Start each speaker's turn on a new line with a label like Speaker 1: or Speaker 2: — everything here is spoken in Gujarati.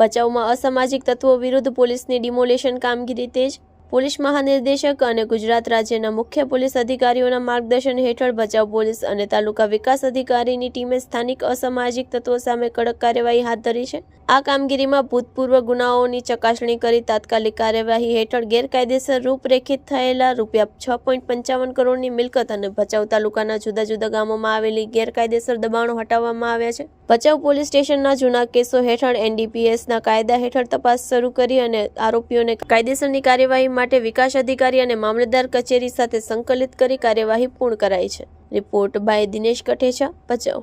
Speaker 1: ભચાઉમાં અસામાજિક તત્વો વિરુદ્ધ પોલીસની ડિમોલેશન કામગીરી તેજ પોલીસ મહાનિર્દેશક અને ગુજરાત રાજ્યના મુખ્ય પોલીસ અધિકારીઓના માર્ગદર્શન હેઠળ ભચાઉ પોલીસ અને તાલુકા વિકાસ અધિકારીની ટીમે સ્થાનિક અસામાજિક તત્વો સામે કડક કાર્યવાહી હાથ ધરી છે. આ કામગીરીમાં ભૂતપૂર્વ ગુનાઓની ચકાસણી કરી તાત્કાલિક કાર્યવાહી હેઠળ ગેરકાયદેસર રૂપરેખિત થયેલા રૂપિયા છ પોઈન્ટ પંચાવન કરોડની મિલકત અને ભચાઉ તાલુકાના જુદા જુદા ગામોમાં આવેલી ગેરકાયદેસર દબાણો હટાવવામાં આવ્યા છે. ભચાઉ પોલીસ સ્ટેશનના જૂના કેસો હેઠળ એનડીપીએસના કાયદા હેઠળ તપાસ શરૂ કરી અને આરોપીઓને કાયદેસરની કાર્યવાહી માટે વિકાસ અધિકારી અને મામલતદાર કચેરી સાથે સંકલિત કરી કાર્યવાહી પૂર્ણ કરાઈ છે. Report by Dinesh Kathecha, Bhachau.